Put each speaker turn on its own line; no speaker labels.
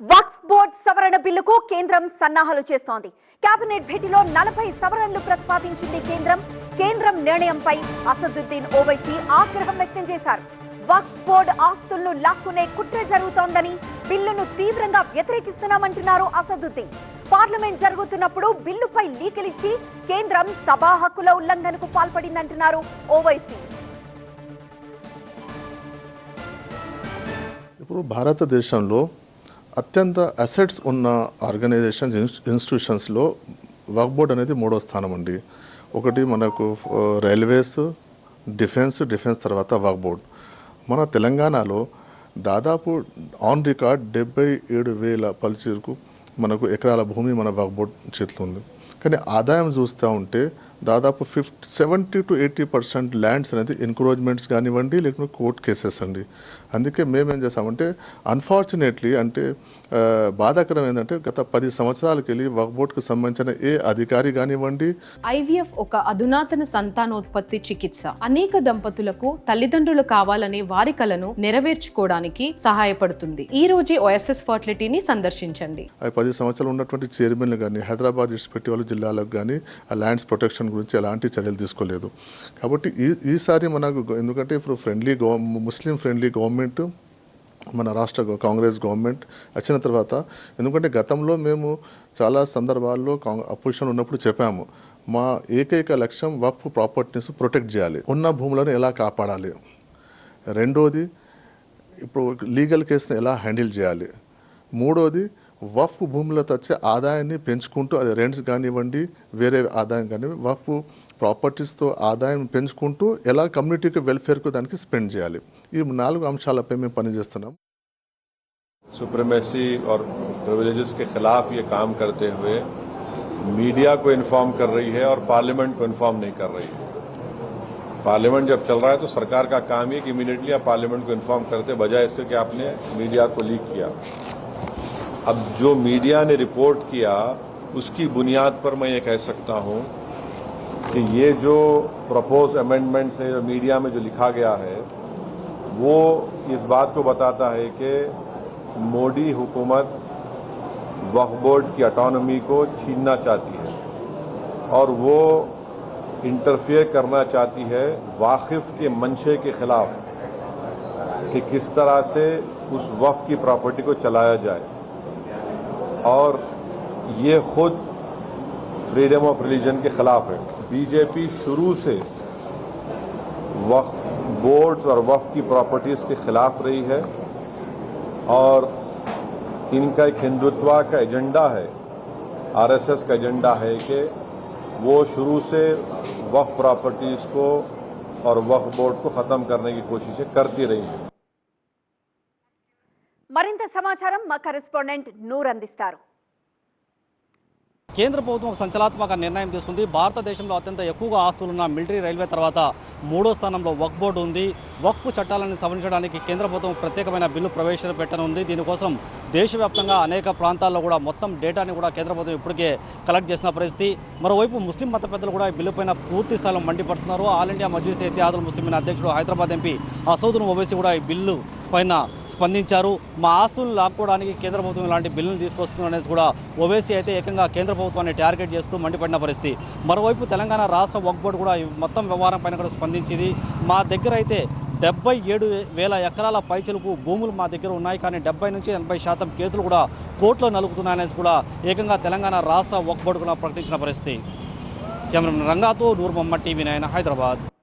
వక్ఫ్ board సవరణ బిల్లుకు కేంద్రం సన్నాహాలు చేస్తోంది. కేబినెట్ భేటీలో నలభై సవరణలు ప్రతిపాదించింది కేంద్రం. కేంద్రం నిర్ణయంపై అసదుద్దీన్ ఓవైసీ ఆగ్రహం వ్యక్తం చేశారు. వక్ఫ్ బోర్డ్ ఆస్తులను లాక్కునే కుట్ర జరుగుతోందని బిల్లును తీవ్రంగా వ్యతిరేకిస్తున్నామంటున్నారు అసదుద్దీన్. పార్లమెంట్ జరుగుతున్నప్పుడు బిల్లుపై లీకలిచ్చి కేంద్రం సభా హక్కుల ఉల్లంఘనకు పాల్పడిందంటున్నారు ఓవైసీ.
ఇప్పుడు భారతదేశంలో అత్యంత అసెట్స్ ఉన్న ఆర్గనైజేషన్స్ ఇన్స్టిట్యూషన్స్లో వర్క్ బోర్డ్ అనేది మూడో స్థానం అండి. ఒకటి మనకు రైల్వేస్ డిఫెన్స్ డిఫెన్స్ తర్వాత వర్క్ బోర్డ్ మన తెలంగాణలో దాదాపు ఆన్ రికార్డ్ డెబ్బై ఏడు వేల పలుచీరుకు మనకు ఎకరాల భూమి మన వర్క్ బోర్డ్ చేతిలో ఉంది. కానీ ఆదాయం చూస్తూ ఉంటే దాదాపు fifty seventy to eighty percent lands అనేది ఎంక్రోచ్మెంట్స్ కానివ్వండి లేకుంటే కోర్ట్ కేసెస్ అండి. అందుకే మేము ఏం చేస్తామంటే అన్ఫార్చునేట్లీ అంటే బాధాకరం ఏంటంటే గత పది సంవత్సరాలకి వెళ్ళి వర్క్ బోర్డ్కి సంబంధించిన ఏ అధికారి కానివ్వండి
ఐవీఎఫ్ ఒక అధునాతన సంతానోత్పత్తి చికిత్స. అనేక దంపతులకు తల్లిదండ్రులు కావాలనే వారి కలను నెరవేర్చుకోవడానికి సహాయపడుతుంది. ఈ రోజే ఓఎస్ఎస్ ఫర్టిలిటీని సందర్శించండి.
పది సంవత్సరాలు ఉన్నటువంటి చైర్మన్లు కానీ హైదరాబాద్ ఇడిచిపెట్టి వాళ్ళ జిల్లాలకు కానీ ల్యాండ్స్ ప్రొటెక్షన్ గురించి ఎలాంటి చర్యలు తీసుకోలేదు. కాబట్టి ఈ ఈసారి మనకు ఎందుకంటే ఇప్పుడు ఫ్రెండ్లీ గవ ముస్లిం ఫ్రెండ్లీ గవర్నమెంట్ మన రాష్ట్ర కాంగ్రెస్ గవర్నమెంట్ వచ్చిన తర్వాత ఎందుకంటే గతంలో మేము చాలా సందర్భాల్లో అపోజిషన్ ఉన్నప్పుడు చెప్పాము మా ఏకైక లక్ష్యం వక్ఫ్ ప్రాపర్టీస్ ప్రొటెక్ట్ చేయాలి ఉన్న భూములను ఎలా కాపాడాలి. రెండోది ఇప్పుడు లీగల్ కేసును ఎలా హ్యాండిల్ చేయాలి. మూడోది వఫ్ భూములతో వచ్చే ఆదాయాన్ని పెంచుకుంటూ అది రెంట్స్ కానివ్వండి، వేరే ఆదాయం కానివ్వండి، వఫ్ ప్రాపర్టీస్తో ఆదాయం పెంచుకుంటూ ఎలా కమ్యూనిటీకి వెల్ఫేర్కు దానికి స్పెండ్ చేయాలి. ఈ నాలుగు అంశాలపై మేము పనిచేస్తున్నాం.
سپریمیسی اور پرویلیجز کے خلاف یہ کام کرتے ہوئے میڈیا کو انفارم کر رہی ہے اور پارلیمنٹ کو انفارم نہیں کر رہی ہے پارلیمنٹ جب چل رہا ہے تو سرکار کا کام یہ کہ امیڈیٹلی آپ پارلیمنٹ کو انفارم کرتے بجائے اس کے کہ آپ نے میڈیا کو لیک کیا اب جو میڈیا نے رپورٹ کیا، اس کی بنیاد پر میں یہ کہہ سکتا ہوں کہ یہ جو پرپوز امینڈمنٹ سے میڈیا میں جو لکھا گیا ہے، وہ اس بات کو بتاتا ہے کہ مودی حکومت وقف بورڈ کی اٹانومی کو چھیننا چاہتی ہے اور وہ انٹرفیئر کرنا چاہتی ہے واقف کے منشے کے خلاف کہ کس طرح سے اس وقف کی پراپرٹی کو چلایا جائے۔ اور یہ خود فریڈم آف ریلیجن کے خلاف ہے۔ بی جے پی شروع سے وقف بورڈز اور وقف کی پراپرٹیز کے خلاف رہی ہے اور ان کا ایک ہندوتوا کا ایجنڈا ہے۔ آر ایس ایس کا ایجنڈا ہے کہ وہ شروع سے وقف پراپرٹیز کو اور وقف بورڈ کو ختم کرنے کی کوششیں کرتی رہی ہیں۔
మరింత సమాచారం మా కరెస్పాండెంట్ నూర్ అందిస్తారు.
కేంద్ర ప్రభుత్వం ఒక సంచలనాత్మక నిర్ణయం తీసుకుంది. భారతదేశంలో అత్యంత ఎక్కువగా ఆస్తులున్న మిలిటరీ రైల్వే తర్వాత మూడో స్థానంలో వక్ బోర్డు ఉంది. వక్పు చట్టాలను సవరించడానికి కేంద్ర ప్రభుత్వం ప్రత్యేకమైన బిల్లు ప్రవేశపెట్టనుంది దీనికోసం దేశవ్యాప్తంగా అనేక ప్రాంతాల్లో కూడా మొత్తం డేటాని కూడా కేంద్ర ప్రభుత్వం ఇప్పటికే కలెక్ట్ చేసిన పరిస్థితి. మరోవైపు ముస్లిం మత పెద్దలు కూడా ఈ బిల్లు పైన పూర్తి స్థాయిలో మండిపడుతున్నారు. ఆల్ ఇండియా మజ్లిస్ ఇతిహాదుల్ ముస్లిం అధ్యక్షుడు హైదరాబాద్ ఎంపీ అసౌదున్ ఓవైసీ కూడా ఈ బిల్లు పైన స్పందించారు. మా ఆస్తులను లాక్కోవడానికి కేంద్ర ప్రభుత్వం ఇలాంటి బిల్లులు తీసుకొస్తుంది అనేసి కూడా ఓవైసీ అయితే ఏకంగా కేంద్ర ప్రభుత్వాన్ని టార్గెట్ చేస్తూ మండిపడిన పరిస్థితి. మరోవైపు తెలంగాణ రాష్ట్ర వక్ బోర్డు కూడా మొత్తం వ్యవహారం పైన కూడా స్పందించింది. మా దగ్గర అయితే డెబ్బై ఏడు వేల ఎకరాల పైచలకు భూములు మా దగ్గర ఉన్నాయి. కానీ డెబ్బై నుంచి ఎనభై శాతం కేసులు కూడా కోర్టులో నలుగుతున్నాయనేసి కూడా ఏకంగా తెలంగాణ రాష్ట్ర వక్ బోర్డు కూడా ప్రకటించిన పరిస్థితి. కెమెరా రంగాతో నూర్మమ్మ టీవీ నైన్ హైదరాబాద్.